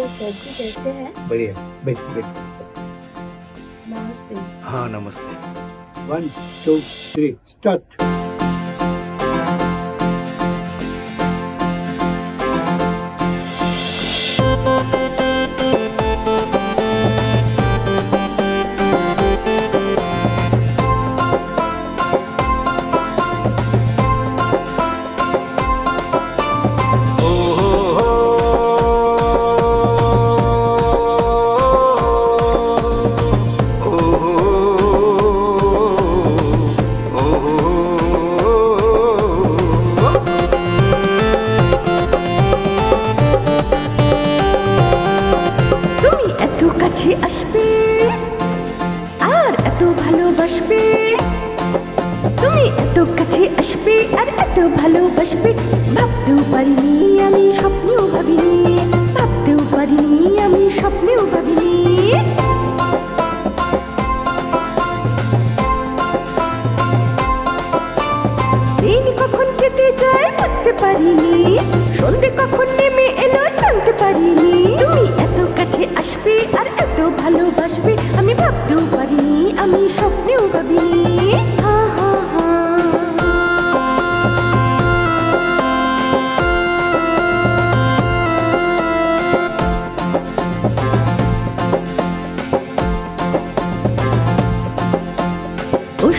Hello sir जी कैसे हैं? बढ़िया बैठ बैठ। नमस्ते। हाँ नमस्ते। वन टू थ्री स्टार्ट কাছে আসবে? আর এত ভালোবাসবে? তুমি এত কাছে আসবে আর এত ভালোবাসবে? ভাবতেও পারিনি আমি, স্বপ্নেও ভাবিনি। ভাবতেও পারিনি আমি, স্বপ্নেও ভাবিনি। দিন কখন কেটে যায় বুঝতে পারিনি। সন্ধে কখন ভাবতেও পারিনি, আমি স্বপ্নেও ভাবিনি।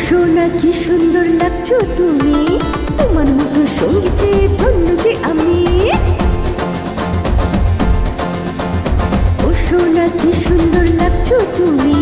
সোনা কি সুন্দর লাগছো তুমি? তোমার মতো সঙ্গীতে ধন্য যে আমি। ও সোনা কি সুন্দর লাগছো তুমি?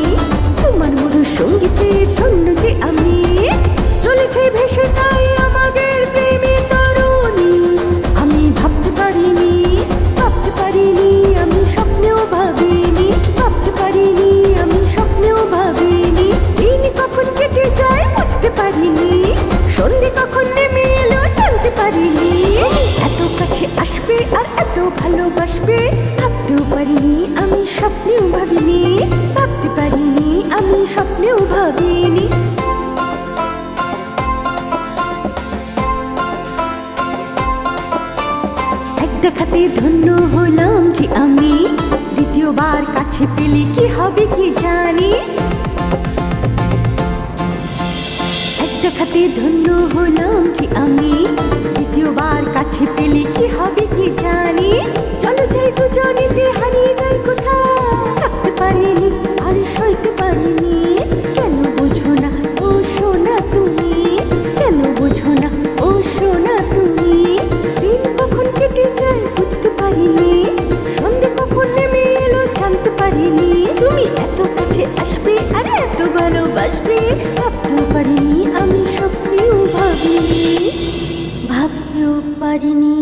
দেখাতে ধন্য হলাম যে আমি। দ্বিতীয়বার কাছে পেলে কি হবে কি জানি। দেখাতে ধন্য হলাম যে আমি। দ্বিতীয়বার কাছে পেলে কি হবে কি জানি। hari ini